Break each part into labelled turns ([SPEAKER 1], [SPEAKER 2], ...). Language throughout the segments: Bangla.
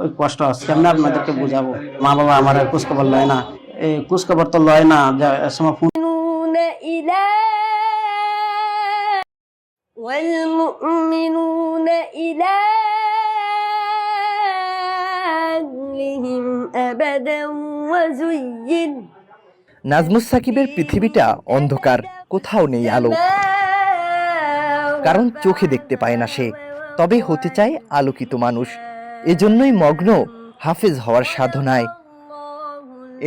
[SPEAKER 1] ওই কষ্ট আছে কেমনে আপনাদেরকে বুঝাবো মা বাবা আমার আর খোঁজখবর লয় না এই খোঁজখবর তো লয় না যে এক সময় ফোন
[SPEAKER 2] يؤمنون إلى والمؤمنون إلى أهلهم أبدا وزين
[SPEAKER 3] নাজমুস সাকিবের পৃথিবীটা অন্ধকার কোথাও নেই আলো কারণ চোখে দেখতে পায় না সে তবে হতে চায় আলোকিত মানুষ এজন্যই মগ্ন হাফেজ হওয়ার সাধনায়।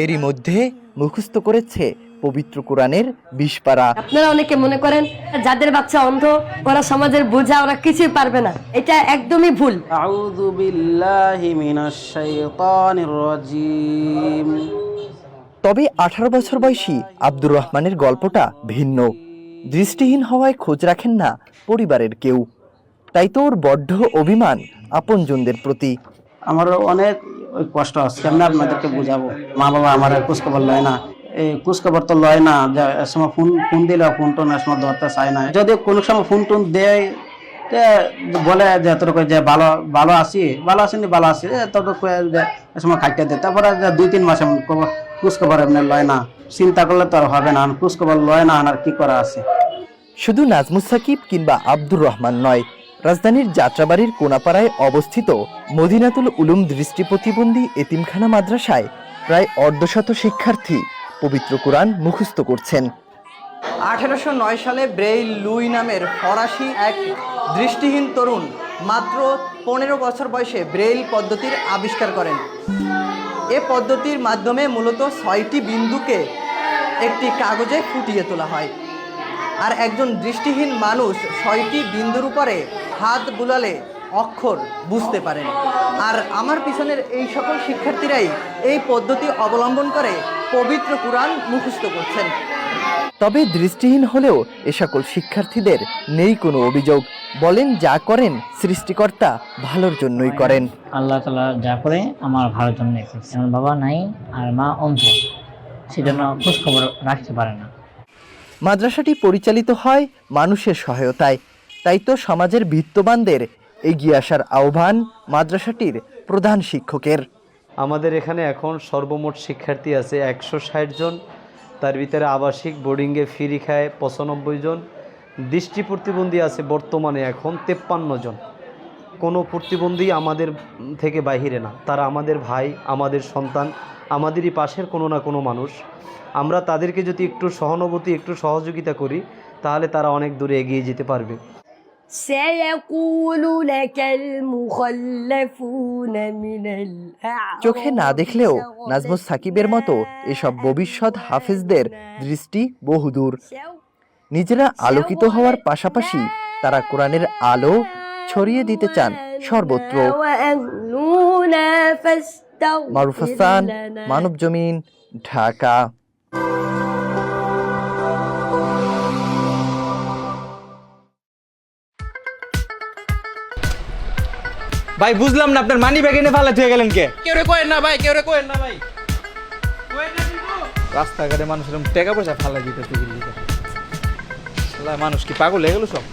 [SPEAKER 3] এরই মধ্যে মুখস্থ করেছে পবিত্র কোরআনের বিশ পারা।
[SPEAKER 2] আপনারা অনেকে মনে করেন যাদের বাচ্চা অন্ধ ওরা সমাজের বোঝা ওরা কিছুই পারবে না। এটা একদমই ভুল।
[SPEAKER 1] আউযু বিল্লাহি মিনাশ শাইতানির রাজিম।
[SPEAKER 3] তবে আঠারো বছর বয়সী আব্দুর রহমানের গল্পটা ভিন্ন। দৃষ্টিহীন হওয়ায় খোঁজ রাখেন না পরিবারের কেউ। তাই তো ওর বড্ড অভিমান আপনজনদের প্রতি
[SPEAKER 1] আমার অনেক কষ্ট আছে। কেমনে আপনাদেরকে বুঝাবো। মা বাবা আমার খোঁজখবর লয় না। এই খোঁজখবর তো লয় না। যে সময় ফোন ফোন দিলে ফোন টোন সময় ধরতে চায় না। যদি কোনো সময় ফোন টোন দেয় তে বলে যে এতটুকু যে ভালো ভালো আছি ভালো আসেনি ভালো এতটুকু যে সময় খাইতে দেয়। তারপরে যে দুই তিন মাস এমন খবর খোঁজখবর এমনি লয় না। চিন্তা করলে তো আর হবে না। খোঁজখবর লয় না আর কি করা আছে?
[SPEAKER 3] শুধু নাজমুস সাকিব কিংবা আব্দুর রহমান নয়। রাজধানীর যাত্রাবাড়ির কোনাপাড়ায় অবস্থিত মদিনাতুল উলুম দৃষ্টি প্রতিবন্ধী এতিমখানা মাদ্রাসায় প্রায় অর্ধশত শিক্ষার্থী পবিত্র কোরআন মুখস্থ করছেন। আঠারোশো নয় সালে ব্রেইল লুই নামের ফরাসি এক দৃষ্টিহীন তরুণ মাত্র পনেরো বছর বয়সে ব্রেইল পদ্ধতির আবিষ্কার করেন। এ পদ্ধতির মাধ্যমে মূলত ছয়টি বিন্দুকে একটি কাগজে ফুটিয়ে তোলা হয়। আর একজন দৃষ্টিহীন মানুষ ছয়টি বিন্দুর উপরে হাত বুলালে অক্ষর বুঝতে পারেন। আর আমার পিছনের এই সকল শিক্ষার্থীরাই এই পদ্ধতি অবলম্বন করে পবিত্র কোরআন মুখস্থ করছেন। তবে দৃষ্টিহীন হলেও এ সকল শিক্ষার্থীদের নেই কোনো অভিযোগ। বলেন, যা করেন সৃষ্টিকর্তা ভালোর জন্যই করেন।
[SPEAKER 4] আল্লাহ তালা যা করে আমার ভালোর জন্য করছে। আমার বাবা নাই আর মা অন্ধ, সেজন্য খোঁজ খবর রাখতে পারে না।
[SPEAKER 3] মাদ্রাসাটি পরিচালিত হয় মানুষের সহায়তায়। তাই তো সমাজের বিত্তবানদের এগিয়ে আসার আহ্বান মাদ্রাসাটির প্রধান শিক্ষকের।
[SPEAKER 5] আমাদের এখানে এখন সর্বমোট শিক্ষার্থী আছে একশো ষাট জন। তার ভিতরে আবাসিক, বোর্ডিংয়ে ফিরি খায় পঁচানব্বই জন। দৃষ্টি প্রতিবন্ধী আছে বর্তমানে এখন তেপ্পান্ন জন। কোনো প্রতিবন্ধী আমাদের থেকে বাহিরে না। তারা আমাদের ভাই, আমাদের সন্তান আমাদেরই পাশের কোনো না কোনো মানুষ। আমরা তাদেরকে যদি একটু সহানুভূতি একটু সহযোগিতা করি তাহলে তারা অনেক দূরে এগিয়ে যেতে পারবে।
[SPEAKER 3] চোখে না দেখলেও নাজমুস সাকিবের মতো এসব ভবিষ্যৎ হাফেজদের দৃষ্টি বহুদূর। নিজেরা আলোকিত হওয়ার পাশাপাশি তারা কোরআনের আলো ছড়িয়ে দিতে চান সর্বত্র। মারুফ হাসান মানব জমিন ঢাকা।
[SPEAKER 6] ভাই বুঝলাম না আপনার মানি ব্যাগ এনে ফালা হয়ে গেলেন কে?
[SPEAKER 7] কেউ রে কোয়েন না ভাই কেউ রে কোয়েন না ভাই।
[SPEAKER 6] রাস্তাঘাটে মানুষের টেকা পয়সা ফালা দিতে মানুষ কি পাগল হয়ে গেল সব?